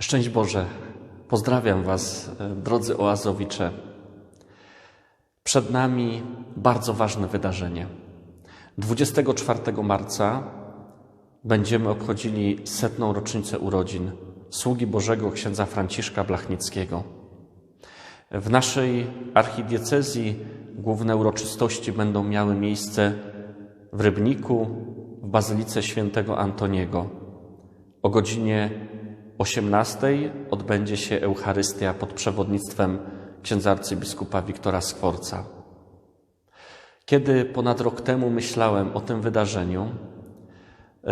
Szczęść Boże, pozdrawiam Was, e, drodzy oazowicze. Przed nami bardzo ważne wydarzenie. 24 marca będziemy obchodzili setną rocznicę urodzin sługi Bożego księdza Franciszka Blachnickiego. W naszej archidiecezji główne uroczystości będą miały miejsce w Rybniku, w Bazylice Świętego Antoniego. O godzinie 18 odbędzie się Eucharystia pod przewodnictwem księdza arcybiskupa Wiktora Skworca. Kiedy ponad rok temu myślałem o tym wydarzeniu,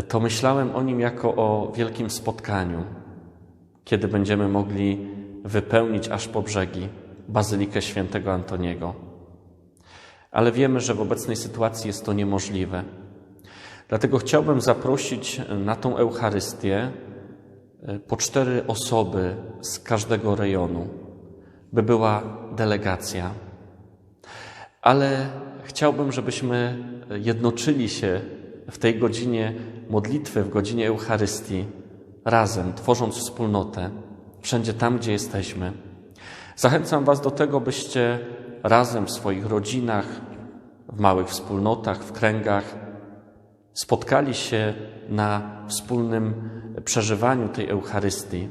to myślałem o nim jako o wielkim spotkaniu, kiedy będziemy mogli wypełnić aż po brzegi Bazylikę Świętego Antoniego. Ale wiemy, że w obecnej sytuacji jest to niemożliwe. Dlatego chciałbym zaprosić na tą Eucharystię po cztery osoby z każdego rejonu, by była delegacja. Ale chciałbym, żebyśmy jednoczyli się w tej godzinie modlitwy, w godzinie Eucharystii, razem, tworząc wspólnotę, wszędzie tam, gdzie jesteśmy. Zachęcam Was do tego, byście razem w swoich rodzinach, w małych wspólnotach, w kręgach spotkali się na wspólnym przeżywaniu tej Eucharystii.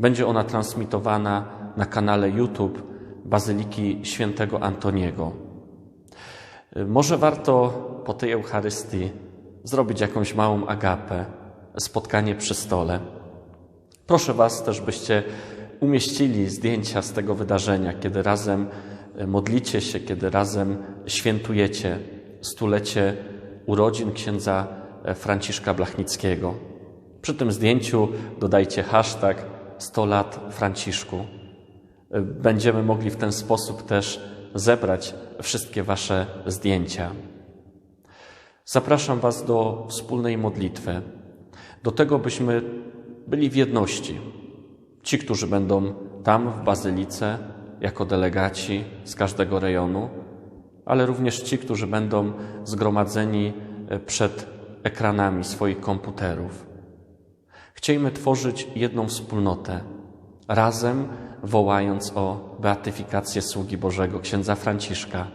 Będzie ona transmitowana na kanale YouTube Bazyliki Świętego Antoniego. Może warto po tej Eucharystii zrobić jakąś małą agapę, spotkanie przy stole. Proszę Was też, byście umieścili zdjęcia z tego wydarzenia, kiedy razem modlicie się, kiedy razem świętujecie stulecie urodzin księdza Franciszka Blachnickiego. Przy tym zdjęciu dodajcie hashtag 100 lat Franciszku. Będziemy mogli w ten sposób też zebrać wszystkie Wasze zdjęcia. Zapraszam Was do wspólnej modlitwy, do tego, byśmy byli w jedności. Ci, którzy będą tam w bazylice jako delegaci z każdego rejonu, ale również ci, którzy będą zgromadzeni przed ekranami swoich komputerów. Chciejmy tworzyć jedną wspólnotę, razem wołając o beatyfikację sługi Bożego, księdza Franciszka,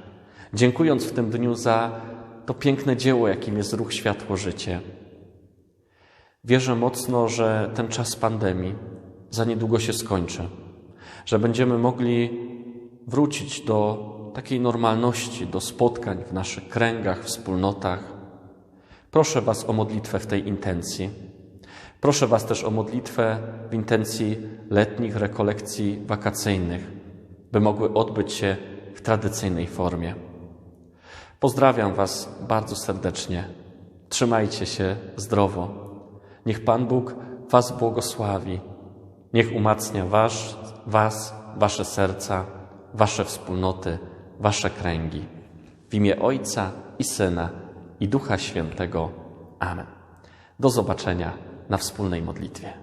dziękując w tym dniu za to piękne dzieło, jakim jest ruch Światło Życie. Wierzę mocno, że ten czas pandemii za niedługo się skończy, że będziemy mogli wrócić do takiej normalności, do spotkań w naszych kręgach, wspólnotach. Proszę Was o modlitwę w tej intencji. Proszę Was też o modlitwę w intencji letnich rekolekcji wakacyjnych, by mogły odbyć się w tradycyjnej formie. Pozdrawiam Was bardzo serdecznie. Trzymajcie się zdrowo. Niech Pan Bóg Was błogosławi. Niech umacnia was, Was, Wasze serca, Wasze wspólnoty, Wasze kręgi. W imię Ojca i Syna i Ducha Świętego. Amen. Do zobaczenia na wspólnej modlitwie.